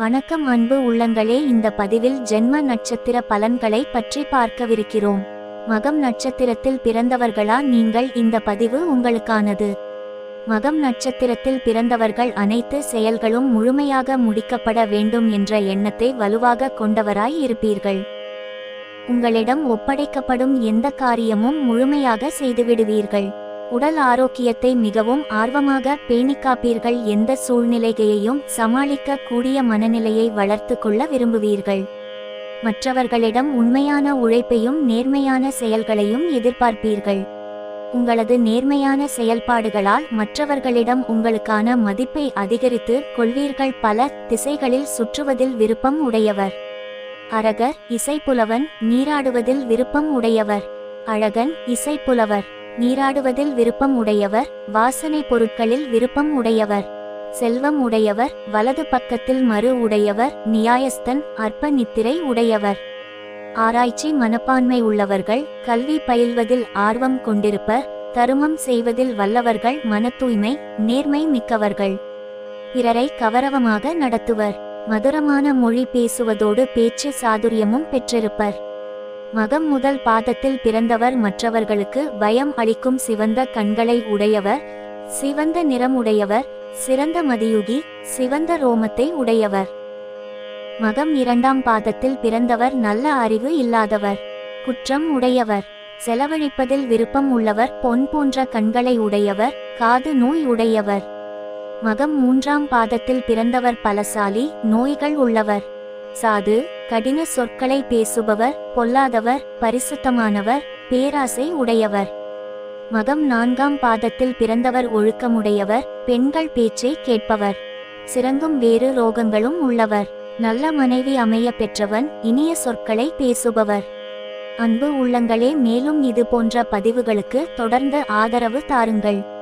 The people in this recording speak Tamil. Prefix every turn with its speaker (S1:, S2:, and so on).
S1: வணக்கம் அன்பு உள்ளங்களே இந்த பதிவில் ஜென்ம நட்சத்திர பலன்களை பற்றி பார்க்கவிருக்கிறோம். மகம் நட்சத்திரத்தில் பிறந்தவர்களா நீங்கள்? இந்த பதிவு உங்களுக்கானது. மகம் நட்சத்திரத்தில் பிறந்தவர்கள் அனைத்து செயல்களும் முழுமையாக முடிக்கப்பட வேண்டும் என்ற எண்ணத்தை வலுவாக கொண்டவராய் இருப்பீர்கள். உங்களிடம் ஒப்படைக்கப்படும் எந்த காரியமும் முழுமையாக செய்துவிடுவீர்கள். உடல் ஆரோக்கியத்தை மிகவும் ஆர்வமாக பேணிக் காப்பீர்கள் எந்த சூழ்நிலையையும் சமாளிக்க கூடிய மனநிலையை வளர்த்து கொள்ள விரும்புவீர்கள். மற்றவர்களிடம் உண்மையான உழைப்பையும் நேர்மையான செயல்களையும் எதிர்பார்ப்பீர்கள். உங்களது நேர்மையான செயல்பாடுகளால் மற்றவர்களிடம் உங்களுக்கான மதிப்பை அதிகரித்து கொள்வீர்கள். பல திசைகளில் சுற்றுவதில் விருப்பம் உடையவர். அரகர் இசைப்புலவன் நீராடுவதில் விருப்பம் உடையவர். அழகன் இசைப்புலவர். நீராடுவதில் விருப்பம் உடையவர் வாசனை பொருட்களில் விருப்பம் உடையவர். செல்வம் உடையவர் வலது பக்கத்தில் மறு உடையவர் நியாயஸ்தன் அற்ப நித்திரை உடையவர். ஆராய்ச்சி மனப்பான்மை உள்ளவர்கள் கல்வி பயில்வதில் ஆர்வம் கொண்டிருப்பர் தருமம் செய்வதில் வல்லவர்கள் மன தூய்மை நேர்மை மிக்கவர்கள். பிறரை கவரவமாக நடத்துவர். மதுரமான மொழி பேசுவதோடு பேச்சு சாதுரியமும் பெற்றிருப்பர். மகம் முதல் பாதத்தில் பிறந்தவர் மற்றவர்களுக்கு பயம் அளிக்கும் சிவந்த கண்களை உடையவர் சிவந்த நிறம் உடையவர் சிறந்த மதியுகி சிவந்த ரோமத்தை உடையவர். மகம் இரண்டாம் பாதத்தில் பிறந்தவர் நல்ல அறிவு இல்லாதவர் குற்றம் உடையவர். செலவழிப்பதில் விருப்பம் உள்ளவர் பொன் போன்ற கண்களை உடையவர் காது நோய் உடையவர். மகம் மூன்றாம் பாதத்தில் பிறந்தவர் பலசாலி நோய்கள் உள்ளவர். சாது கடின சொற்களை பேசுபவர் பொல்லாதவர் பரிசுத்தமானவர் பேராசை உடையவர். மகம் நான்காம் பாதத்தில் பிறந்தவர் ஒழுக்கமுடையவர் பெண்கள் பேச்சை கேட்பவர். சிறங்கும் வேறு ரோகங்களும் உள்ளவர். நல்ல மனைவி அமைய பெற்றவன் இனிய சொற்களை பேசுபவர். அன்பு உள்ளங்களே மேலும் இது போன்ற பதிவுகளுக்கு தொடர்ந்து ஆதரவு தாருங்கள்.